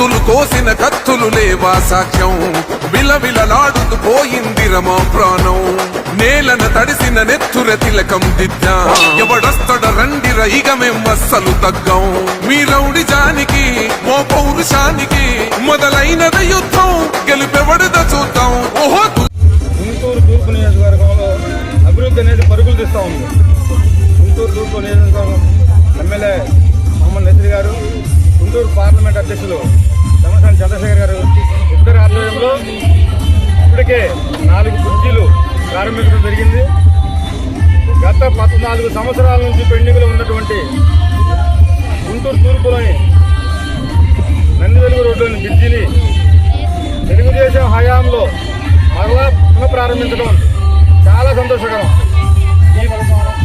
గొంతులు కోసిన కత్తులు లేవా సాక్ష్యం? విలవిలలాడుతూ పోయింది రమా ప్రాణం. నేలన తడిసిన నెత్తుర తిలకం దిద్దా. ఎవడొస్తడ రండి రైగ మేమస్సలు తగ్గం. మీ రౌడి జానికి మో పౌరుషానికి మొదలైనద యుద్ధం. గెలుపెవడద చూద్దాం. ఓహో గుంటూరు తూర్పు నియోజకవర్గంలో అభివృద్ధి అనేది పరుగులు తీస్తా ఉంది. గుంటూరు తూర్పు నియోజకవర్గం ఎమ్మెల్యే గుంటూరు పార్లమెంట్ అధ్యక్షులు తమసాని చంద్రశేఖర్ గారు ఇద్దరు ఆధ్వర్యంలో ఇప్పటికే నాలుగు బ్రిడ్జిలు ప్రారంభించడం జరిగింది. గత పద్నాలుగు సంవత్సరాల నుంచి పెండింగ్లో ఉన్నటువంటి గుంటూరు తూర్పులోని నందివెలుగు రోడ్లోని బ్రిడ్జిని తెలుగుదేశం హయాంలో మరలా పునఃప్రారంభించడం చాలా సంతోషకరం.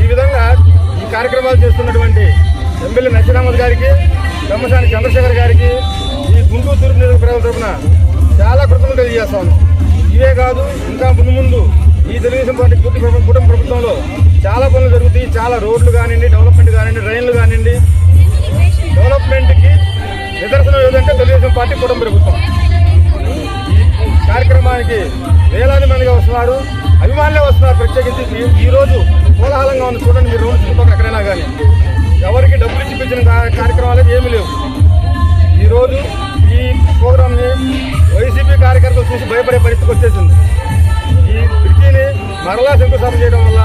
ఈ విధంగా ఈ కార్యక్రమాలు చేస్తున్నటువంటి ఎమ్మెల్యే నసీరామద్ గారికి తమ్మసాని చంద్రశేఖర్ గారికి ఈ గుంటూరు తూర్పు నియోజక ప్రజల తరఫున చాలా కృతజ్ఞతలు తెలియజేస్తాను. ఇవే కాదు ఇంకా ముందు ముందు ఈ తెలుగుదేశం పార్టీ పూర్తి ప్రభు- కుటుంబ ప్రభుత్వంలో చాలా పనులు జరుగుతాయి. చాలా రోడ్లు కానివ్వండి డెవలప్మెంట్ కానివ్వండి రైళ్ళు కానివ్వండి. డెవలప్మెంట్కి నిదర్శనం ఏదంటే తెలుగుదేశం పార్టీ కుటుంబ ప్రభుత్వం. ఈ కార్యక్రమానికి వేలాది మందిగా వస్తున్నారు. అభిమానులే వస్తున్నారు ప్రత్యేకించి. ఈరోజు కోలాహలంగా ఉంది. చూడండి మీరు రోడ్డు చుట్టుపక్కల ఎక్కడైనా కానీ. ఎవరికి చూసి భయపడే పరిస్థితి వచ్చేసింది. ఈ బ్రిడ్జిని మరలా శంకుస్థాపన చేయడం వల్ల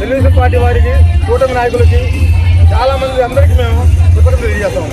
తెలుగుదేశం పార్టీ వారికి కూటమి నాయకులకి చాలామంది అందరికీ మేము కృతజ్ఞతలు తెలియజేస్తాము